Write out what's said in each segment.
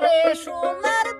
Aleixo Mar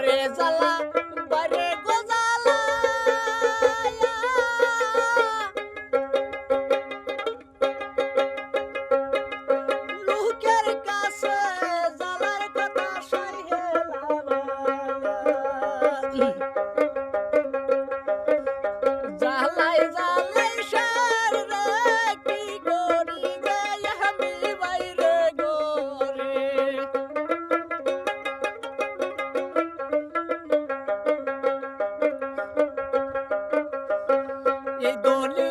গরে জ্বালা বারে এই দুনিয়া